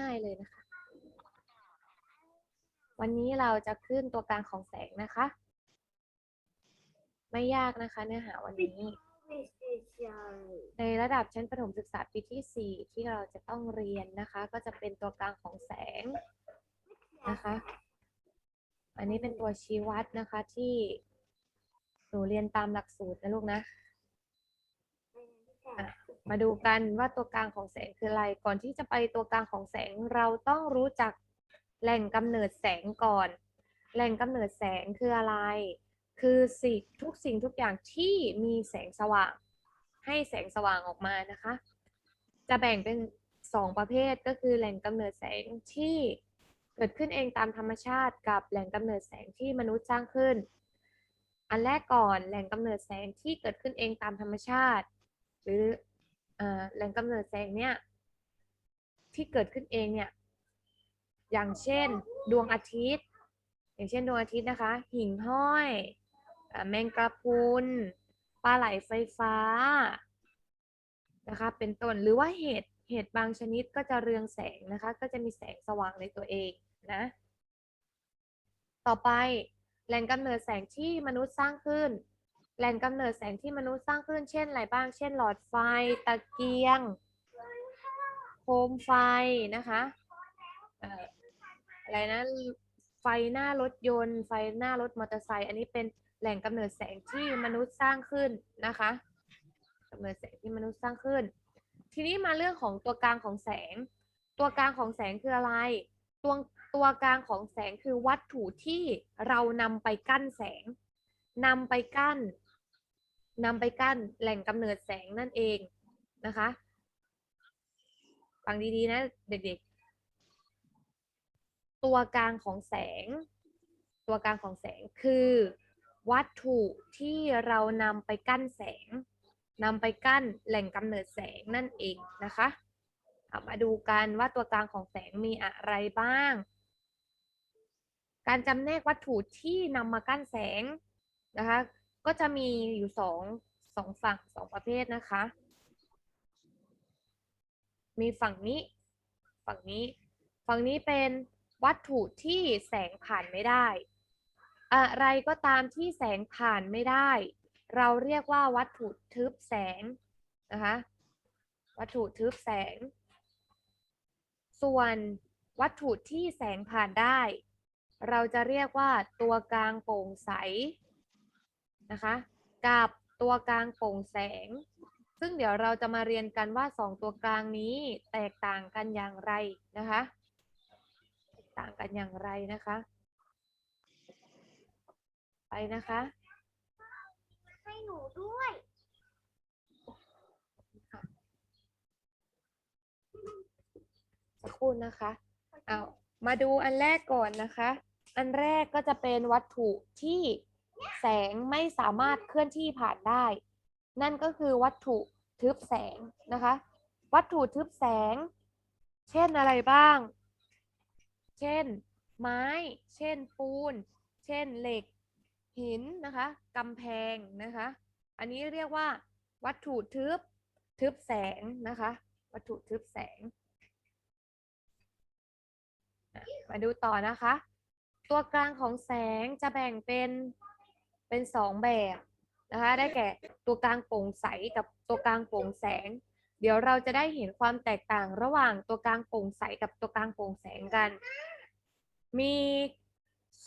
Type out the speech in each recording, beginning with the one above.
ง่าย ๆเลยนะคะ วันนี้เราจะขึ้นตัวกลางของแสงนะคะ ไม่ยากนะคะเนื้อหาวันนี้ ในระดับชั้นประถมศึกษาปีที่ 4 ที่เราจะต้องเรียนนะคะ ก็จะเป็นตัวกลางของแสงนะคะ อันนี้เป็นตัวชี้วัดนะคะที่หนูเรียนตามหลักสูตรนะลูกนะอะ มาดูกันว่าตัวกลางของแสงคืออะไร ก่อนที่จะไปตัวกลางของแสงเราต้องรู้จักแหล่งกำเนิดแสงก่อน แหล่งกำเนิดแสงคืออะไร คือสิ่งทุกสิ่งทุกอย่างที่มีแสงสว่าง ให้แสงสว่างออกมานะคะ จะแบ่งเป็นสองประเภทก็คือแหล่งกำเนิดแสงที่เกิดขึ้นเองตามธรรมชาติกับแหล่งกำเนิดแสงที่มนุษย์สร้างขึ้น อันแรกก่อนแหล่งกำเนิดแสงที่เกิดขึ้นเองตามธรรมชาติ หรือเอ่อ แหล่งกำเนิดแสงเนี่ยที่เกิดขึ้นเองเนี่ยอย่างเช่นดวงอาทิตย์ อย่างเช่นดวงอาทิตย์นะคะ หิ่งห้อย แมงกะพรุนปลาไหลไฟฟ้านะคะเป็นต้นหรือว่าเห็ดเห็ดบางชนิดก็จะเรืองแสงนะคะ ก็จะมีแสงสว่างในตัวเองนะต่อไปแหล่งกำเนิดแสงที่มนุษย์สร้างขึ้น แหล่งกำเนิดแสงที่มนุษย์สร้างขึ้นเช่นอะไรบ้าง เช่น หลอดไฟ ตะเกียง โคมไฟนะคะเอ่ออะไรนะ ไฟหน้ารถยนต์ ไฟหน้ารถมอเตอร์ไซค์ อันนี้เป็นแหล่งกำเนิดแสงที่มนุษย์สร้างขึ้นนะคะกำเนิดแสงที่มนุษย์สร้างขึ้น ทีนี้มาเรื่องของตัวกลางของแสง ตัวกลางของแสงคืออะไร ตัวตัวกลางของแสงคือวัตถุที่เรานำไปกั้นแสงนำไปกั้น นำไปกั้นแหล่งกำเนิดแสงนั่นเองนะคะ ฟังดีๆนะเด็กๆ ตัวกลางของแสง ตัวกลางของแสงคือ วัตถุที่เรานำไปกั้นแสงนำไปกั้นแหล่งกำเนิดแสงนั่นเองนะคะเอามาดูกันว่าตัวกลางของแสงมีอะไรบ้าง การจำแนกวัตถุที่นำมากั้นแสงนะคะ ก็จะมีอยู่สองสองฝั่งสองประเภทนะคะ มีฝั่งนี้ ฝั่งนี้ ฝั่งนี้เป็นวัตถุที่แสงผ่านไม่ได้ อะไรก็ตามที่แสงผ่านไม่ได้ เราเรียกว่าวัตถุทึบแสงนะคะวัตถุทึบแสง ส่วนวัตถุที่แสงผ่านได้ เราจะเรียกว่าตัวกลางโปร่งใส นะคะ กับตัวกลางโปร่งแสง ซึ่งเดี๋ยวเราจะมาเรียนกันว่าสองตัวกลางนี้แตกต่างกันอย่างไรนะคะแตกต่างกันอย่างไรนะคะ ไปนะคะ ให้หนูด้วยสักครู่นะคะเอามาดูอันแรกก่อนนะคะ อันแรกก็จะเป็นวัตถุที่ แสงไม่สามารถเคลื่อนที่ผ่านได้ นั่นก็คือวัตถุทึบแสงนะคะ วัตถุทึบแสง เช่นอะไรบ้าง เช่น ไม้ เช่นปูน เช่นเหล็ก หินนะคะกำแพงนะคะ อันนี้เรียกว่า วัตถุทึบทึบแสงนะคะ วัตถุทึบแสง มาดูต่อนะคะ ตัวกลางของแสงจะแบ่งเป็น เป็นสองแบบนะคะ ได้แก่ตัวกลางโปร่งใสกับตัวกลางโปร่งแสง เดี๋ยวเราจะได้เห็นความแตกต่างระหว่างตัวกลางโปร่งใสกับตัวกลางโปร่งแสงกัน มี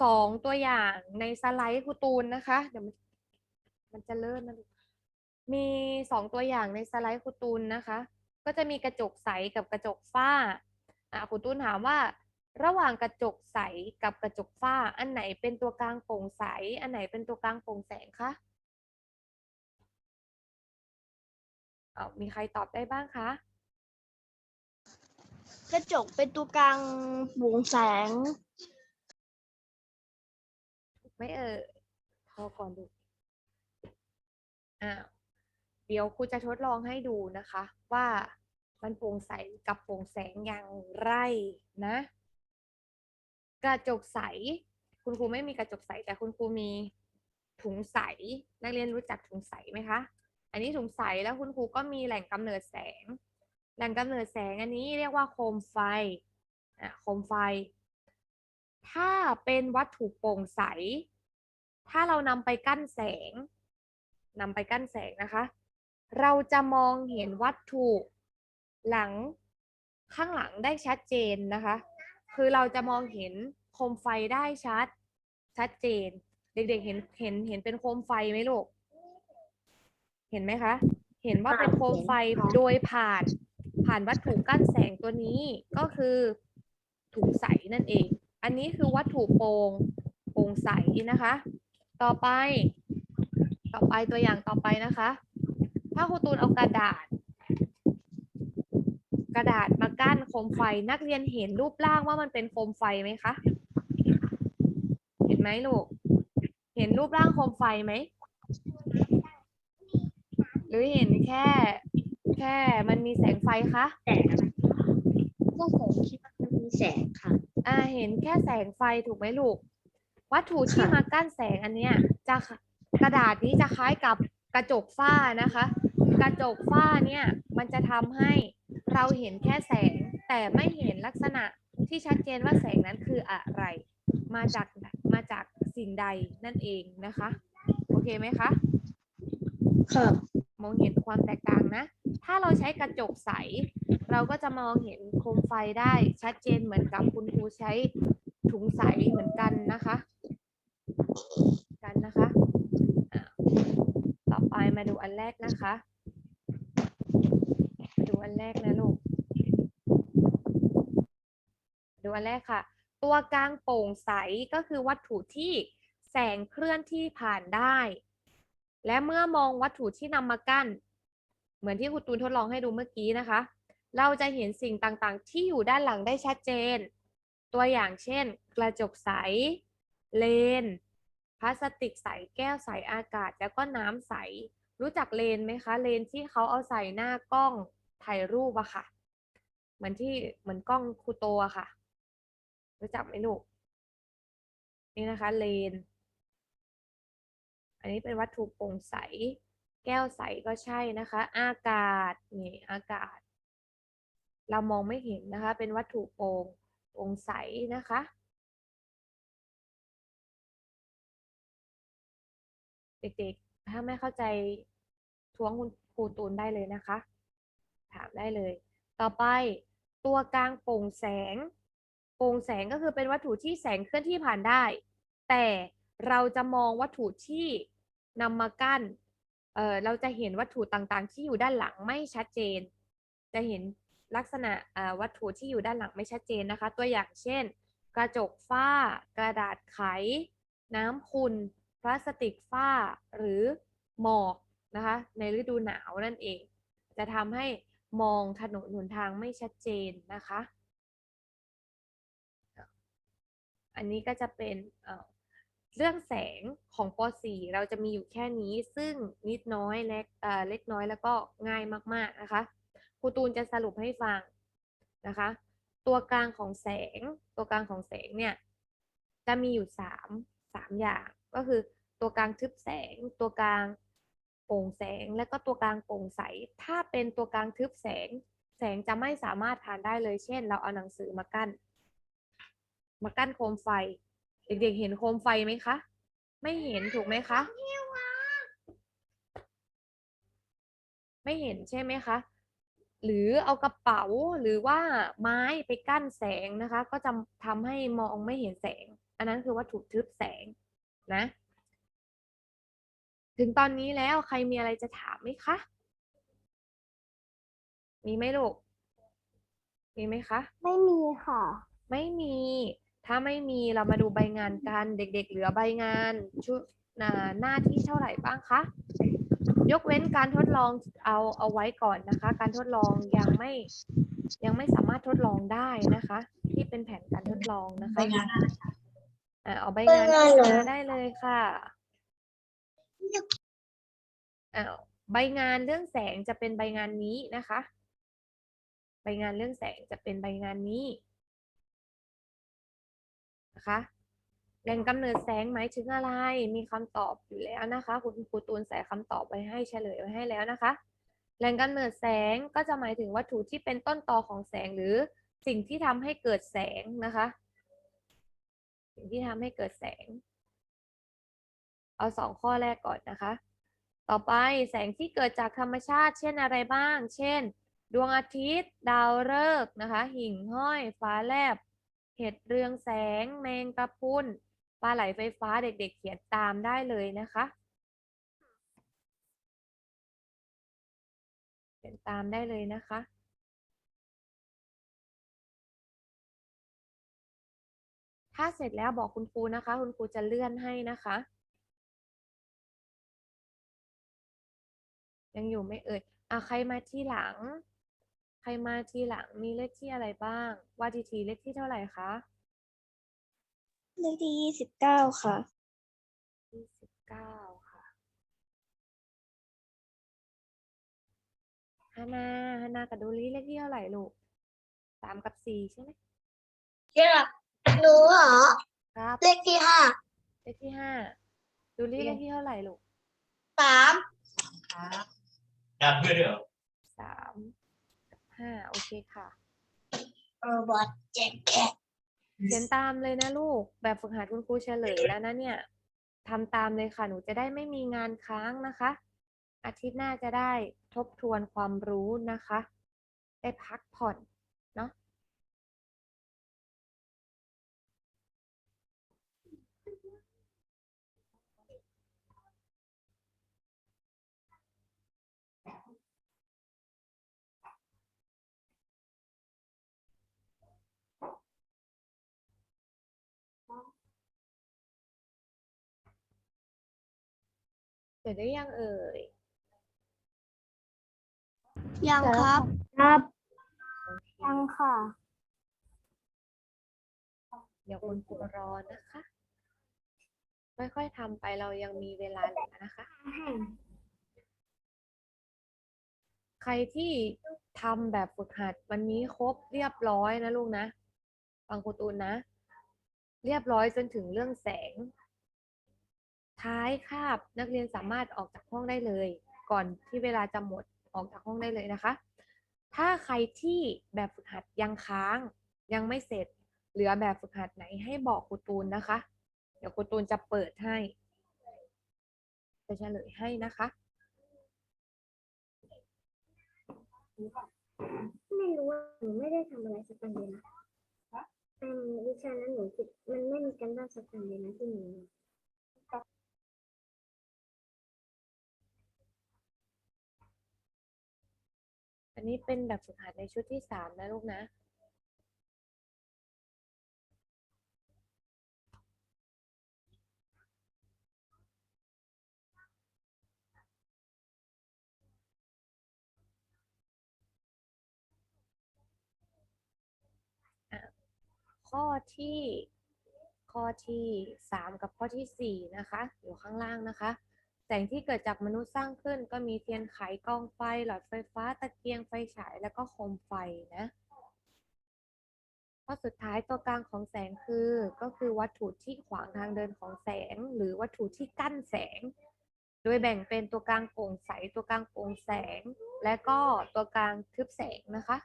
สองตัวอย่างในสไลด์ครูตูนนะคะ เดี๋ยวมันจะเลื่อนนะลูกมีสองตัวอย่างในสไลด์ครูตูนนะคะ ก็จะมีกระจกใสกับกระจกฝ้าอะครูตูนถามว่า ระหว่างกระจกใสกับกระจกฝ้า อันไหนเป็นตัวกลางโปร่งใส อันไหนเป็นตัวกลางโปร่งแสงคะเอามีใครตอบได้บ้างคะ กระจกเป็นตัวกลางวงแสงไม่เออพอก่อนดูอ่าเดี๋ยวครูจะทดลองให้ดูนะคะ ว่ามันโปร่งใสกับโปร่งแสงอย่างไรนะ กระจกใส คุณครูไม่มีกระจกใส แต่คุณครูมีถุงใส นักเรียนรู้จักถุงใสไหมคะ อันนี้ถุงใสแล้วคุณครูก็มีแหล่งกำเนิดแสง แหล่งกำเนิดแสงอันนี้เรียกว่าโคมไฟอะโคมไฟ ถ้าเป็นวัตถุโปร่งใส ถ้าเรานำไปกั้นแสงนำไปกั้นแสงนะคะ เราจะมองเห็นวัตถุหลังข้างหลังได้ชัดเจนนะคะ คือเราจะมองเห็นโคมไฟได้ชัด ชัดเจน เด็กๆเห็นเห็นเห็นเป็นโคมไฟไหมลูก เห็นไหมคะ เห็นว่าเป็นโคมไฟโดยผ่าน ผ่านวัตถุกั้นแสงตัวนี้ก็คือถุงใสนั่นเอง อันนี้คือวัตถุโปร่งโปร่งใสนะคะ ต่อไป ต่อไปตัวอย่างต่อไปนะคะ ถ้าครูตูนเอากระดาษ กระดาษมากั้นโคมไฟ นักเรียนเห็นรูปร่างว่ามันเป็นโคมไฟไหมคะ เห็นไหมลูก เห็นรูปร่างโคมไฟไหม หรือเห็นแค่ แค่มันมีแสงไฟคะแสงก็ผมคิดว่ามันมีแสงค่ะ อ่า เห็นแค่แสงไฟถูกไหมลูก วัตถุที่ค่ะมากั้นแสงอันเนี้ยจะกระดาษนี้จะคล้ายกับกระจกฝ้านะคะ กระจกฝ้าเนี่ยมันจะทำให้ เราเห็นแค่แสง แต่ไม่เห็นลักษณะที่ชัดเจนว่าแสงนั้นคืออะไร มาจากมาจากสิ่งใดนั่นเองนะคะ โอเคไหมคะครับมองเห็นความแตกต่างนะ ถ้าเราใช้กระจกใส เราก็จะมองเห็นโคมไฟได้ชัดเจนเหมือนกับคุณครูใช้ถุงใสเหมือนกันนะคะ กันนะคะอ่าต่อไปมาดูอันแรกนะคะมาดู อันแรกนะลูก ดูอันแรกค่ะ ตัวกลางโปร่งใสก็คือวัตถุที่แสงเคลื่อนที่ผ่านได้ และเมื่อมองวัตถุที่นำมากั้น เหมือนที่ครูตูนทดลองให้ดูเมื่อกี้นะคะ เราจะเห็นสิ่งต่างๆ ที่อยู่ด้านหลังได้ชัดเจน ตัวอย่างเช่น กระจกใส เลน พลาสติกใส แก้วใส อากาศ แล้วก็น้ำใส รู้จักเลนไหมคะ เลนที่เขาเอาใส่หน้ากล้อง ถ่ายรูปอะค่ะ เหมือนที่เหมือนกล้องคูโตอะค่ะรู้จักไหมลูกนี่นะคะเลน อันนี้เป็นวัตถุโปร่งใส แก้วใสก็ใช่นะคะ อากาศนี่อากาศ เรามองไม่เห็นนะคะ เป็นวัตถุโปร่งโปร่งใสนะคะเด็กๆ ถ้าไม่เข้าใจท้วงคุณครูตูนได้เลยนะคะ ถามได้เลย ต่อไปตัวกลางโปร่งแสง โปร่งแสงก็คือเป็นวัตถุที่แสงเคลื่อนที่ผ่านได้ แต่เราจะมองวัตถุที่นำมากั้นเออเราจะเห็นวัตถุต่างๆ ที่อยู่ด้านหลังไม่ชัดเจน จะเห็นลักษณะวัตถุที่อยู่ด้านหลังไม่ชัดเจนนะคะ ตัวอย่างเช่น กระจกฝ้า กระดาษไข น้ำขุ่นพลาสติกฝ้าหรือหมอกนะคะ ในฤดูหนาวนั่นเอง จะทำให้ มองถนนหนทางไม่ชัดเจนนะคะ อันนี้ก็จะเป็นเอ่อเรื่องแสงของป .4 เราจะมีอยู่แค่นี้ซึ่งนิดน้อยเล็กเอ่อเล็กน้อยแล้วก็ง่ายมาก ๆ นะคะครูตูนจะสรุปให้ฟังนะคะ ตัวกลางของแสง ตัวกลางของแสงเนี่ยจะมีอยู่สามสามอย่าง ก็คือตัวกลางทึบแสง ตัวกลาง โปร่งแสง และก็ตัวกลางโปร่งใส ถ้าเป็นตัวกลางทึบแสง แสงจะไม่สามารถผ่านได้เลย เช่น เราเอาหนังสือมากั้น มากั้นโคมไฟ เด็กๆเห็นโคมไฟไหมคะ ไม่เห็นถูกไหมคะ ไม่เห็นใช่ไหมคะ หรือเอากระเป๋าหรือว่าไม้ไปกั้นแสงนะคะ ก็จะทำให้มองไม่เห็นแสง อันนั้นคือวัตถุทึบแสงนะ ถึงตอนนี้แล้วใครมีอะไรจะถามไหมคะ มีไหมลูก มีไหมคะ ไม่มีค่ะ ไม่มี ถ้าไม่มีเรามาดูใบงานกัน เด็ก ๆ เหลือใบงานชุดอ่าหน้าที่เท่าไหร่บ้างคะ ยกเว้นการทดลองเอาเอาไว้ก่อนนะคะ การทดลองยังไม่ยังไม่สามารถทดลองได้นะคะ ที่เป็นแผนการทดลองนะคะ ใบงานอะไรคะอ่าเอาใบใบงานงานขึ้นเหรอมาได้เลยค่ะอ้าวใบงานเรื่องแสงจะเป็นใบงานนี้นะคะ ใบงานเรื่องแสงจะเป็นใบงานนี้นะคะแหล่งกำเนิดแสงหมายถึงอะไร มีคำตอบอยู่แล้วนะคะ คุณครูตูนใส่คำตอบไว้ให้เฉลยไว้ให้แล้วนะคะ แหล่งกำเนิดแสงก็จะหมายถึงวัตถุที่เป็นต้นตอของแสงหรือสิ่งที่ทำให้เกิดแสงนะคะ สิ่งที่ทำให้เกิดแสง เอาสองข้อแรกก่อนนะคะ ต่อไปแสงที่เกิดจากธรรมชาติ เช่นอะไรบ้าง เช่น ดวงอาทิตย์ ดาวฤกษ์นะคะ หิ่งห้อย ฟ้าแลบ เห็ดเรืองแสง แมงกะพรุนปลาไหลไฟฟ้าเด็กๆ เขียนตามได้เลยนะคะ เขียนตามได้เลยนะคะถ้าเสร็จแล้วบอกคุณครูนะคะ คุณครูจะเลื่อนให้นะคะ ยังอยู่ไหม่เอ่ยอะใครมาที่หลัง ใครมาทีหลังมีเลขที่อะไรบ้างวาดทีทีเลขที่เท่าไหร่คะเลขที่ยี่สิบเก้าค่ะยี่สิบเก้าค่ะฮานาฮานากับดูลี่เลขที่เท่าไหร่ลูกสามกับสี่ใช่ไหมเชื่อหนูเหรอครับเลขที่ห้าเลขที่ห้าดูลี่เลขที่เท่าไหร่ลูกสามดับ เพื่อนด้วยเหรอสามกับห้าโอเคค่ะ โรบอทเจ็ดแคทเขียนตามเลยนะลูก แบบฝึกหัดคุณครูเฉลยแล้วนะเนี่ยทำตามเลยค่ะหนูจะได้ไม่มีงานค้างนะคะ อาทิตย์หน้าจะได้ทบทวนความรู้นะคะ ได้พักผ่อนเนาะ เสร็จได้ยังเอ่ย ยังครับ ครับ ยังค่ะ เดี๋ยวคุณครูรอนะคะ ค่อยๆทำไปเรายังมีเวลาเหลือนะคะ ใครที่ทำแบบฝึกหัดวันนี้ครบเรียบร้อยนะลูกนะ ฟังครูตูนนะ เรียบร้อยจนถึงเรื่องแสง ท้ายคาบนักเรียนสามารถออกจากห้องได้เลย ก่อนที่เวลาจะหมดออกจากห้องได้เลยนะคะ ถ้าใครที่แบบฝึกหัดยังค้างยังไม่เสร็จ เหลือแบบฝึกหัดไหนให้บอกครูตูนนะคะ เดี๋ยวครูตูนจะเปิดให้จะเฉลยให้นะคะไม่รู้ว่าหนูไม่ได้ทำอะไรสักอันเลยนะอืมวิชานั้นหนูคิดมันไม่มีการบ้านสักอันเลยนะที่หนู นนี้เป็นแบบฝึกหัดในชุดที่สามนะลูกนะ ข้อที่ข้อที่สามกับข้อที่สี่นะคะ อยู่ข้างล่างนะคะ งที่เกิดจากมนุษย์สร้างขึ้น ก็มีเทียนไขกองไฟ หลอดไฟฟ้า ตะเกียงไฟฉาย แล้วก็โคมไฟนะข้อสุดท้ายตัวกลางของแสงคือก็คือวัตถุที่ขวางทางเดินของแสง หรือวัตถุที่กั้นแสง โดยแบ่งเป็นตัวกลางโปร่งใส ตัวกลางโปร่งแสง และก็ตัวกลางทึบแสงนะคะ